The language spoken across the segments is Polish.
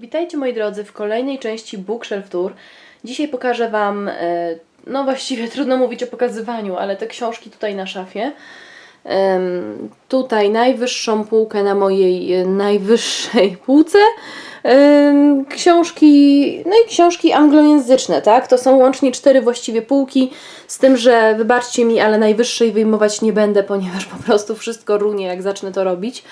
Witajcie moi drodzy w kolejnej części Bookshelf Tour. Dzisiaj pokażę Wam, e, no właściwie trudno mówić o pokazywaniu, ale te książki tutaj na szafie. Tutaj najwyższą półkę na mojej e, najwyższej półce. Książki, no i książki anglojęzyczne, tak? To są łącznie cztery właściwie półki, z tym, że wybaczcie mi, ale najwyższej wyjmować nie będę, ponieważ po prostu wszystko runie, jak zacznę to robić.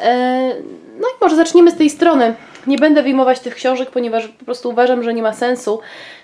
E, No i może zaczniemy z tej strony. Nie będę wyjmować tych książek, ponieważ po prostu uważam, że nie ma sensu.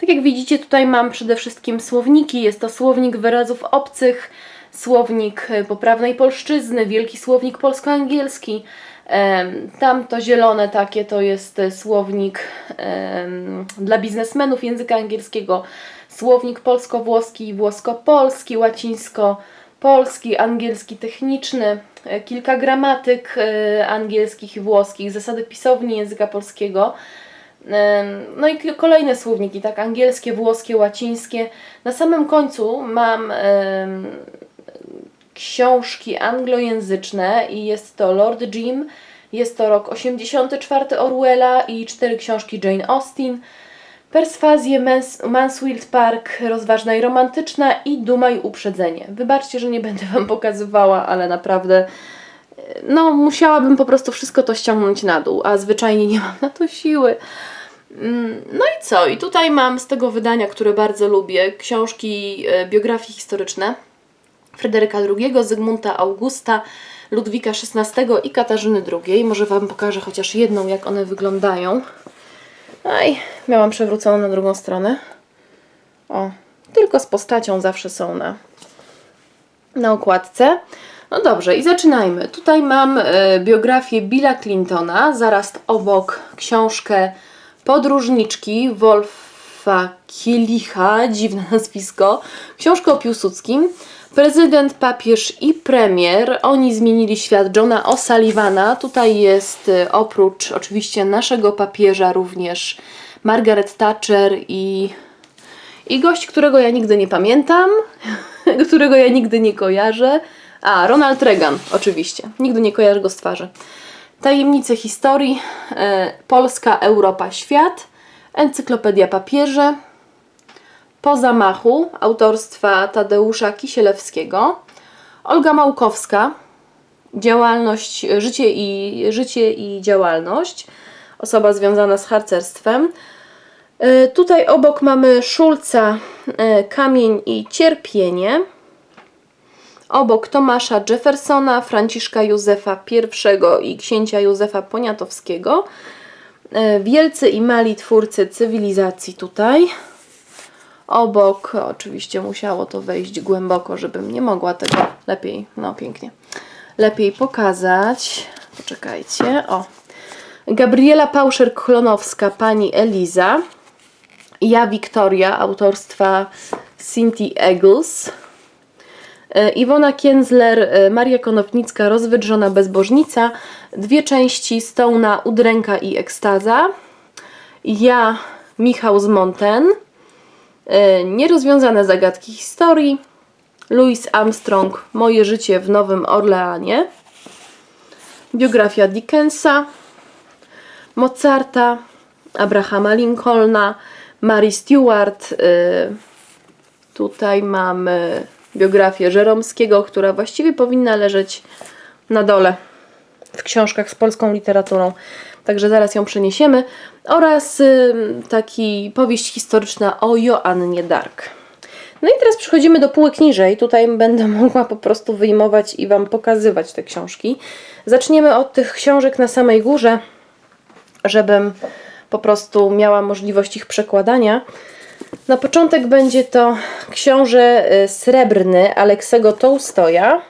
Tak jak widzicie, tutaj mam przede wszystkim słowniki. Jest to słownik wyrazów obcych, słownik e, poprawnej polszczyzny, wielki słownik polsko-angielski. Em, Tam to zielone takie to jest e, słownik dla biznesmenów języka angielskiego, słownik polsko-włoski i włosko-polski, łacińsko-polski, angielski techniczny, e, kilka gramatyk e, angielskich i włoskich, zasady pisowni języka polskiego. Em, No i kolejne słowniki, tak, angielskie, włoskie, łacińskie. Na samym końcu mam książki anglojęzyczne i jest to Lord Jim, jest to rok 84 Orwella i cztery książki Jane Austen. Perswazję Mans- Mansfield Park, rozważna i romantyczna i Duma i uprzedzenie. Wybaczcie, że nie będę Wam pokazywała, ale naprawdę e, no musiałabym po prostu wszystko to ściągnąć na dół, a zwyczajnie nie mam na to siły. Mm, No i co? I tutaj mam z tego wydania, które bardzo lubię, książki, e, biografie historyczne. Fryderyka II, Zygmunta Augusta, Ludwika XVI i Katarzyny II. Może Wam pokażę chociaż jedną, jak one wyglądają. Aj, miałam przewróconą na drugą stronę. O, tylko z postacią zawsze są na, na okładce. No dobrze, i zaczynajmy. Tutaj mam e, biografię Billa Clintona, zaraz obok książkę Podróżniczki Wolfa Kielicha, dziwne nazwisko, książkę o Piłsudskim, prezydent, papież i premier. Oni zmienili świat Johna O'Sullivana. Tutaj jest e, oprócz oczywiście naszego papieża również Margaret Thatcher i i gość, którego ja nigdy nie pamiętam, którego ja nigdy nie kojarzę. A, Ronald Reagan, oczywiście. Nigdy nie kojarzę go z twarzy. Tajemnice historii, e, Polska, Europa, świat, Encyklopedia papieży, Po zamachu autorstwa Tadeusza Kisielewskiego, Olga Małkowska, działalność, życie i, życie i działalność, osoba związana z harcerstwem. E, Tutaj obok mamy Szulca e, Kamień i cierpienie. Obok Tomasza Jeffersona, Franciszka Józefa I i księcia Józefa Poniatowskiego. E, Wielcy i mali twórcy cywilizacji tutaj. Obok, oczywiście musiało to wejść głęboko, żebym nie mogła tego lepiej, no pięknie, lepiej pokazać. Poczekajcie, o. Gabriela Pauszer-Klonowska, pani Eliza. Ja Wiktoria, autorstwa Cynthia Eggles. E, Iwona Kienzler, e, Maria Konopnicka, Rozwydrzona bezbożnica. Dwie części Stołna, Udręka i Ekstaza. Ja, Michał z Monten. E, Nierozwiązane zagadki historii. Louis Armstrong, Moje życie w Nowym Orleanie. Biografia Dickensa. Mozarta, Abrahama Lincolna, Mary Stewart. y, Tutaj mamy biografię Żeromskiego, która właściwie powinna leżeć na dole w książkach z polską literaturą. Także zaraz ją przeniesiemy. Oraz y, taki powieść historyczna o Joannie Dark. No i teraz przechodzimy do półek niżej. Tutaj będę mogła po prostu wyjmować i Wam pokazywać te książki. Zaczniemy od tych książek na samej górze żebym po prostu miała możliwość ich przekładania. Na początek będzie to książę y, srebrny Aleksego Tołstoja.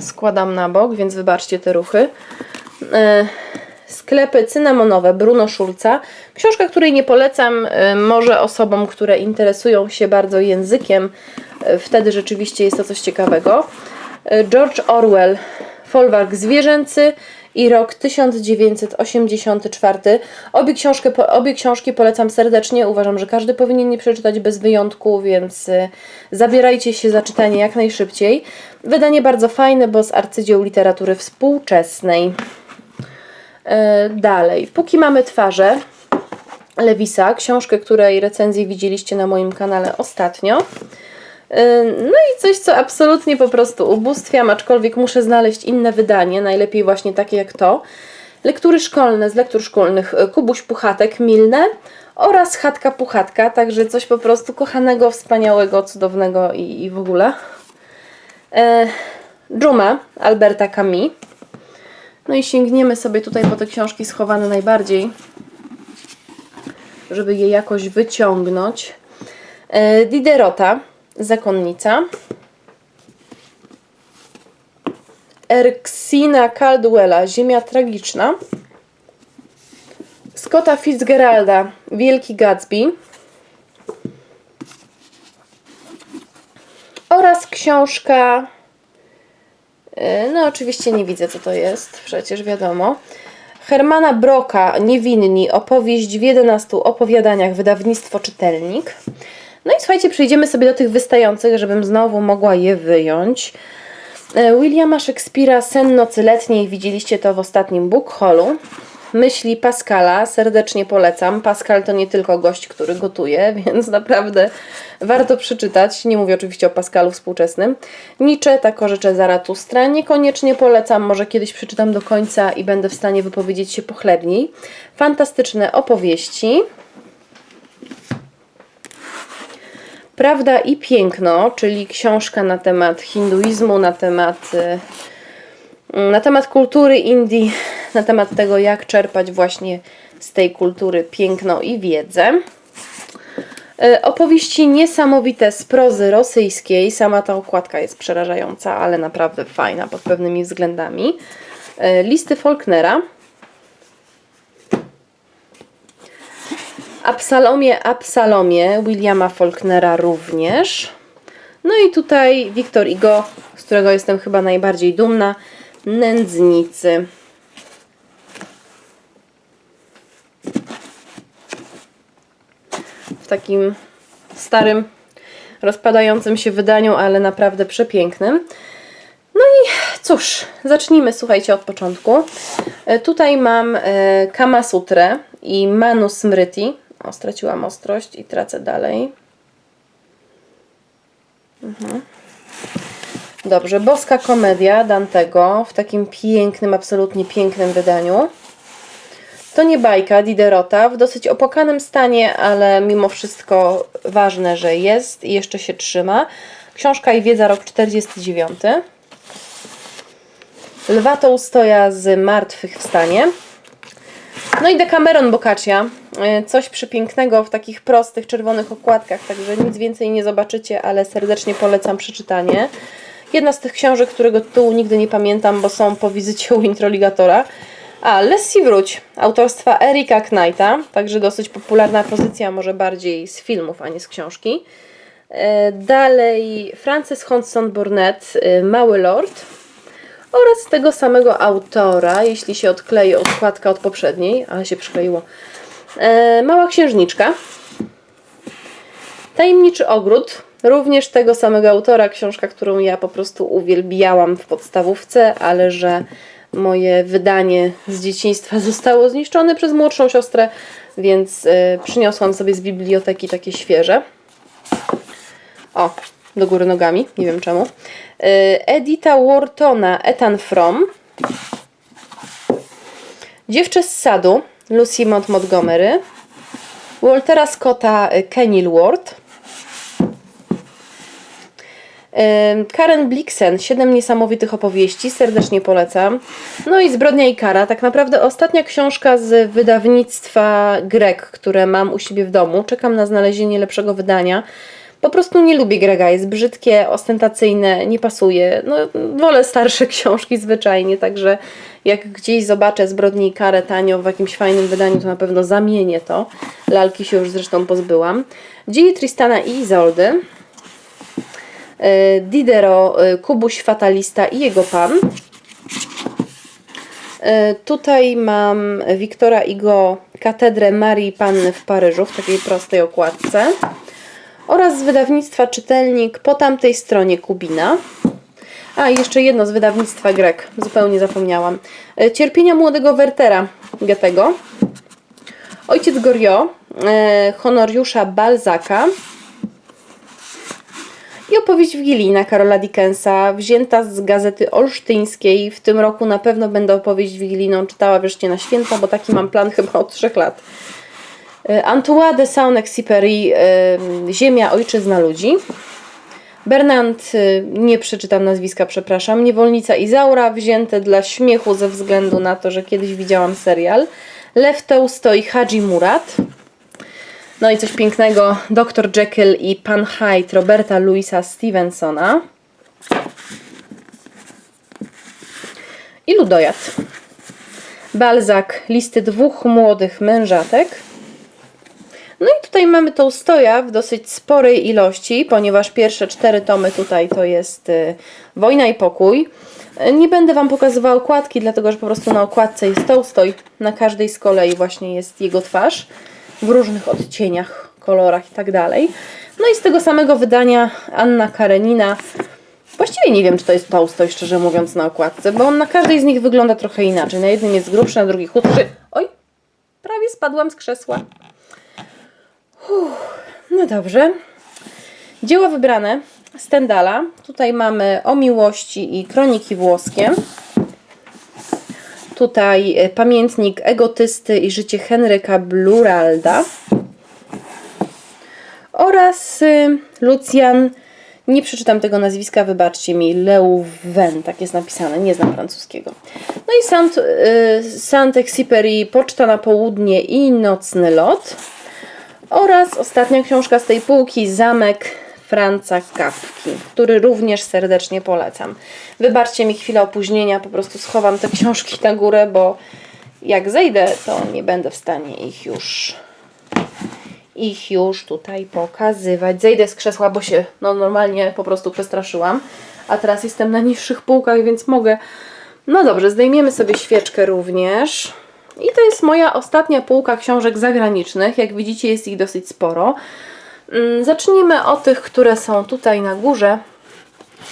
Składam na bok, więc wybaczcie te ruchy. E, Sklepy cynamonowe Bruno Schulza. Książka, której nie polecam y, może osobom, które interesują się bardzo językiem. Y, Wtedy rzeczywiście jest to coś ciekawego. George Orwell, Folwark zwierzęcy i rok 1984. Obie, książkę, obie książki polecam serdecznie. Uważam, że każdy powinien je przeczytać bez wyjątku, więc y, zabierajcie się za czytanie jak najszybciej. Wydanie bardzo fajne, bo z arcydzieł literatury współczesnej. E, dalej, póki mamy twarze Lewisa, książkę, której recenzję widzieliście na moim kanale ostatnio. E, No i coś, co absolutnie po prostu ubóstwiam, aczkolwiek muszę znaleźć inne wydanie, najlepiej właśnie takie jak to. Lektury szkolne z lektur szkolnych e, Kubuś Puchatek, Milne oraz Chatka Puchatka, także coś po prostu kochanego, wspaniałego, cudownego i, i w ogóle. E, Dżuma Alberta Camus. No i sięgniemy sobie tutaj po te książki schowane najbardziej, żeby je jakoś wyciągnąć. E, Diderota, Zakonnica. Erksina Caldwella, Ziemia Tragiczna. Scotta Fitzgeralda, Wielki Gatsby. Oraz książka Yy, No, oczywiście nie widzę, co to jest, przecież wiadomo. Hermana Broka, Niewinni, opowieść w 11 opowiadaniach, wydawnictwo Czytelnik. No i słuchajcie, przejdziemy sobie do tych wystających, żebym znowu mogła je wyjąć. Yy, Williama Shakespeare'a, Sen nocy letniej, widzieliście to w ostatnim book. Myśli Pascala, serdecznie polecam. Pascal to nie tylko gość, który gotuje, więc naprawdę warto przeczytać. Nie mówię oczywiście o Pascalu współczesnym. Nietzsche, tako rzecze Zaratustra. Niekoniecznie polecam, może kiedyś przeczytam do końca i będę w stanie wypowiedzieć się pochlebniej. Fantastyczne opowieści. Prawda i piękno, czyli książka na temat hinduizmu, na temat y, na temat kultury Indii, na temat tego, jak czerpać właśnie z tej kultury piękno i wiedzę. E, Opowieści niesamowite z prozy rosyjskiej. Sama ta okładka jest przerażająca, ale naprawdę fajna pod pewnymi względami. E, Listy Faulknera. Absalomie, Absalomie Williama Faulknera również. No i tutaj Wiktor Igo, z którego jestem chyba najbardziej dumna. Nędznicy. W takim starym, rozpadającym się wydaniu, ale naprawdę przepięknym. No i cóż, zacznijmy, słuchajcie, od początku. E, Tutaj mam e, Kama Sutrę i Manu Smriti. O, straciłam ostrość i tracę dalej. Dobrze, Boska Komedia Dantego w takim pięknym, absolutnie pięknym wydaniu. To nie bajka Diderota, w dosyć opłakanym stanie, ale mimo wszystko ważne, że jest i jeszcze się trzyma. Książka i wiedza, rok 49. Lwa Tołstoja z Martwych wstanie. No i Decameron Boccaccia. Y, Coś przepięknego w takich prostych, czerwonych okładkach, także nic więcej nie zobaczycie, ale serdecznie polecam przeczytanie. Jedna z tych książek, którego tytułu nigdy nie pamiętam, bo są po wizycie u introligatora. A, Lessie Wróć, autorstwa Erika Knighta, także dosyć popularna pozycja, może bardziej z filmów, a nie z książki. E, Dalej Frances Hodgson Burnett, y, Mały Lord oraz tego samego autora, jeśli się odklei odkładka od poprzedniej, ale się przykleiło. E, Mała Księżniczka. Tajemniczy Ogród, również tego samego autora, książka, którą ja po prostu uwielbiałam w podstawówce, ale że moje wydanie z dzieciństwa zostało zniszczone przez młodszą siostrę, więc y, przyniosłam sobie z biblioteki takie świeże. O, do góry nogami, nie wiem czemu. Y, Edita Whartona, Ethan From. Dziewczę z sadu, Lucy Mont Montgomery. Waltera Scotta, y, Kenilworth. Ym, Karen Blixen, Siedem niesamowitych opowieści, serdecznie polecam. No i Zbrodnia i kara, tak naprawdę ostatnia książka z wydawnictwa Grek, które mam u siebie w domu. Czekam na znalezienie lepszego wydania. Po prostu nie lubię Grega, jest brzydkie, ostentacyjne, nie pasuje. No, wolę starsze książki zwyczajnie, także jak gdzieś zobaczę Zbrodnię i karę tanio w jakimś fajnym wydaniu, to na pewno zamienię to. Lalki się już zresztą pozbyłam. Dzieje Tristana i Izoldy. E, Didero, e, Kubuś Fatalista i jego pan. E, Tutaj mam Wiktora Igo, Katedrę Marii Panny w Paryżu w takiej prostej okładce. Oraz z wydawnictwa Czytelnik po tamtej stronie Kubina. A, jeszcze jedno z wydawnictwa Grek. Zupełnie zapomniałam. E, Cierpienia młodego Wertera Goethego. Ojciec Goriot, e, Honoriusza Balzaka i opowieść Wigilina Karola Dickensa, wzięta z gazety olsztyńskiej. W tym roku na pewno będę opowieść Wigiliną czytała wreszcie na święta, bo taki mam plan chyba od trzech lat. E, Antoine de Saint-Exupéry, e, Ziemia, Ojczyzna Ludzi. Bernard, e, nie przeczytam nazwiska, przepraszam, Niewolnica Izaura, wzięte dla śmiechu ze względu na to, że kiedyś widziałam serial. Lew Tolstoi, Haji Murat. No i coś pięknego, Dr. Jekyll i Pan Hyde Roberta Louisa Stevensona. I Ludojad. Balzac, listy dwóch młodych mężatek. No i tutaj mamy Tolstoja w dosyć sporej ilości, ponieważ pierwsze cztery tomy tutaj to jest y, Wojna i Pokój. Nie będę Wam pokazywała okładki, dlatego że po prostu na okładce jest Tolstoj. Na każdej z kolei właśnie jest jego twarz w różnych odcieniach, kolorach i tak dalej. No i z tego samego wydania Anna Karenina. Właściwie nie wiem, czy to jest Tolstoj, szczerze mówiąc, na okładce, bo on na każdej z nich wygląda trochę inaczej. Na jednym jest grubszy, na drugim chudszy. Oj, prawie spadłam z krzesła. Uff, no dobrze. Dzieła wybrane Stendala. Tutaj mamy o miłości i kroniki włoskie. Tutaj e, pamiętnik egotysty i życie Henryka Bluralda. Oraz y, Lucjan, nie przeczytam tego nazwiska, wybaczcie mi, Leuven, tak jest napisane, nie znam francuskiego. No i Saint, y, Saint-Exupéry, Poczta na południe i Nocny lot. Oraz ostatnia książka z tej półki, Zamek Franca Kawki, który również serdecznie polecam. Wybaczcie mi chwilę opóźnienia, po prostu schowam te książki na górę, bo jak zejdę, to nie będę w stanie ich już ich już tutaj pokazywać. Zejdę z krzesła, bo się no, normalnie po prostu przestraszyłam. A teraz jestem na niższych półkach, więc mogę. No dobrze, zdejmiemy sobie świeczkę również. I to jest moja ostatnia półka książek zagranicznych. Jak widzicie, jest ich dosyć sporo. Mm, Zacznijmy od tych, które są tutaj na górze.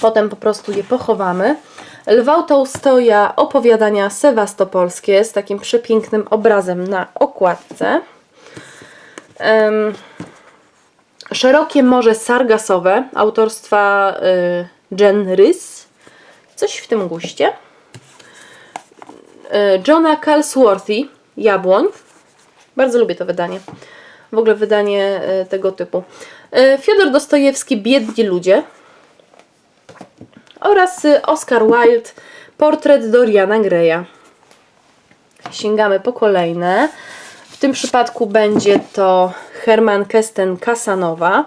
Potem po prostu je pochowamy. Lwał Tołstoja opowiadania sewastopolskie z takim przepięknym obrazem na okładce. Em, Szerokie Morze Sargasowe autorstwa y, Jen Rys. Coś w tym guście. Y, Johna Calsworthy Jabłoń. Bardzo lubię to wydanie. W ogóle wydanie y, tego typu. Y, Fiodor Dostojewski Biedni ludzie. Oraz Oscar Wilde Portret Doriana Greya. Sięgamy po kolejne. W tym przypadku będzie to Herman Kesten Kasanowa.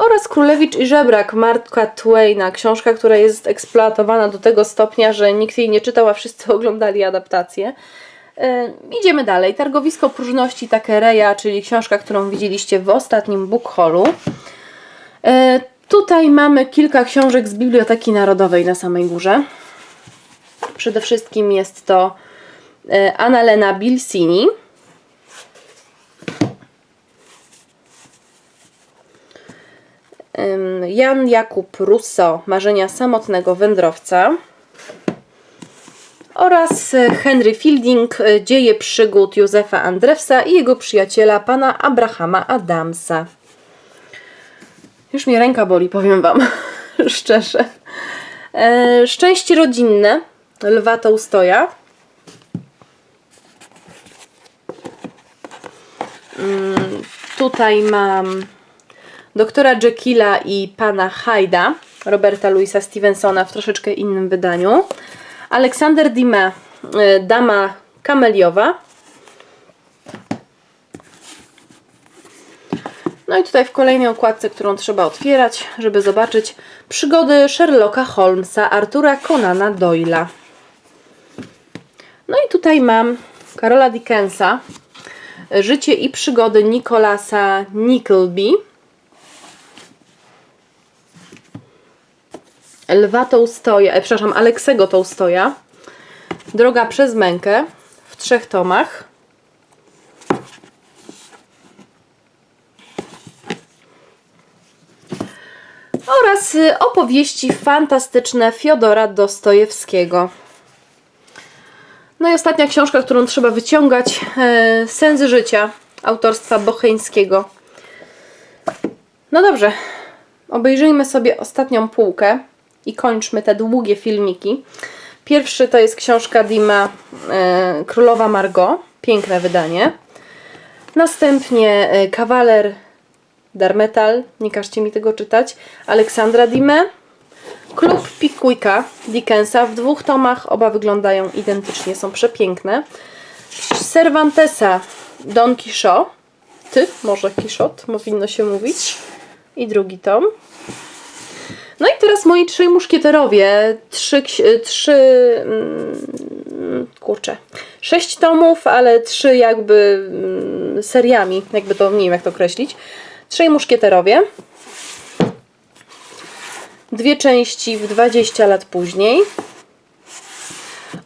Oraz Królewicz i Żebrak Marka Twaina. Książka, która jest eksploatowana do tego stopnia, że nikt jej nie czytał, a wszyscy oglądali adaptację. E, idziemy dalej. Targowisko próżności Takereya, czyli książka, którą widzieliście w ostatnim book haulu. E, tutaj mamy kilka książek z Biblioteki Narodowej na samej górze. Przede wszystkim jest to e, Annalena Bilsini. Jan Jakub Russo, Marzenia samotnego wędrowca. Oraz e, Henry Fielding, e, Dzieje przygód Józefa Andrewsa i jego przyjaciela, pana Abrahama Adamsa. Już mnie ręka boli, powiem Wam szczerze. E, Szczęście rodzinne Lwa Tołstoja. Mm, Tutaj mam doktora Jekylla i pana Hyda Roberta Louisa Stevensona w troszeczkę innym wydaniu. Aleksander Dime, y, Dama Kameliowa. No i tutaj w kolejnej okładce, którą trzeba otwierać, żeby zobaczyć przygody Sherlocka Holmesa, Artura Conana Doyla. No i tutaj mam Karola Dickensa, Życie i przygody Nicolasa Nickleby. Lwa Tołstoja, e, przepraszam, Aleksego Tołstoja. Droga przez mękę w trzech tomach. oraz y, opowieści fantastyczne Fiodora Dostojewskiego. No i ostatnia książka, którą trzeba wyciągać, e, Sens życia autorstwa Bocheńskiego. No dobrze, obejrzyjmy sobie ostatnią półkę i kończmy te długie filmiki. Pierwszy to jest książka Dima e, Królowa Margot, piękne wydanie. Następnie e, Kawaler Darmetal, nie każcie mi tego czytać, Aleksandra Dime. Klub Pickwicka Dickensa w dwóch tomach, oba wyglądają identycznie, są przepiękne. Cervantesa Don Quixote, ty, może Quixote, powinno się mówić. I drugi tom. No i teraz moi trzej muszkieterowie. Trzy, ksi- trzy mm, kurczę, sześć tomów, ale trzy jakby mm, seriami, jakby to, nie wiem jak to określić. Trzej muszkieterowie. Dwie części w 20 lat później.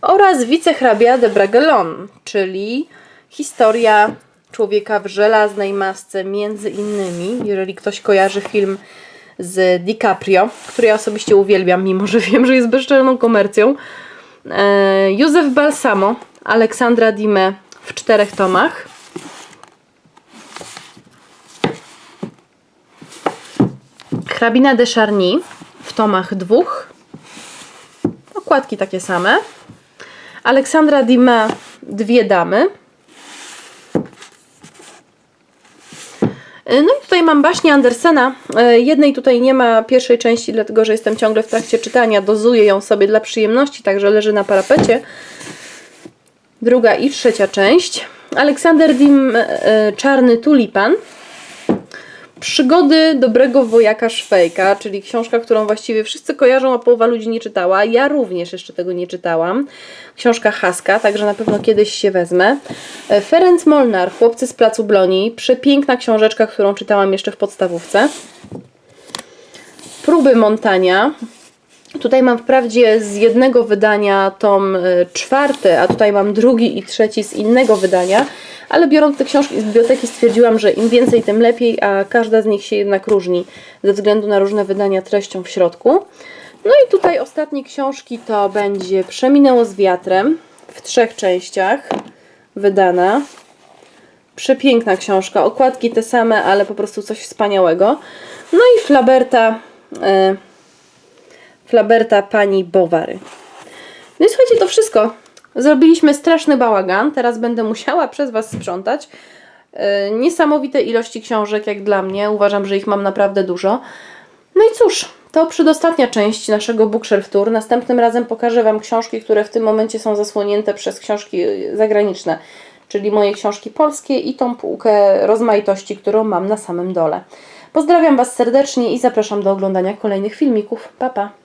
Oraz wicehrabia de Bragelonne, czyli historia człowieka w żelaznej masce, między innymi, jeżeli ktoś kojarzy film z DiCaprio, który ja osobiście uwielbiam, mimo że wiem, że jest bezczelną komercją. E, Józef Balsamo, Aleksandra Dime w czterech tomach. Hrabina de Charny w tomach dwóch. Okładki takie same. Aleksandra Dime, dwie damy. No i tutaj mam baśnie Andersena. E, Jednej tutaj nie ma pierwszej części, dlatego że jestem ciągle w trakcie czytania. Dozuję ją sobie dla przyjemności, także leży na parapecie. Druga i trzecia część. Aleksander Dim e, Czarny Tulipan. Przygody dobrego wojaka Szwejka, czyli książka, którą właściwie wszyscy kojarzą, a połowa ludzi nie czytała. Ja również jeszcze tego nie czytałam. Książka Haska, także na pewno kiedyś się wezmę. E, Ferenc Molnar, Chłopcy z Placu Bloni. Przepiękna książeczka, którą czytałam jeszcze w podstawówce. Próby Montania. Tutaj mam wprawdzie z jednego wydania tom e, czwarty, a tutaj mam drugi i trzeci z innego wydania, ale biorąc te książki z biblioteki stwierdziłam, że im więcej, tym lepiej, a każda z nich się jednak różni ze względu na różne wydania treścią w środku. No i tutaj ostatnie książki to będzie Przeminęło z wiatrem w trzech częściach wydana. Przepiękna książka, okładki te same, ale po prostu coś wspaniałego. No i Flaberta, e, Flaberta pani Bowary. No i słuchajcie, to wszystko. Zrobiliśmy straszny bałagan. Teraz będę musiała przez Was sprzątać. E, Niesamowite ilości książek, jak dla mnie. Uważam, że ich mam naprawdę dużo. No i cóż, to przedostatnia część naszego Bookshelf Tour. Następnym razem pokażę Wam książki, które w tym momencie są zasłonięte przez książki zagraniczne, czyli moje książki polskie i tą półkę rozmaitości, którą mam na samym dole. Pozdrawiam Was serdecznie i zapraszam do oglądania kolejnych filmików. Pa, pa!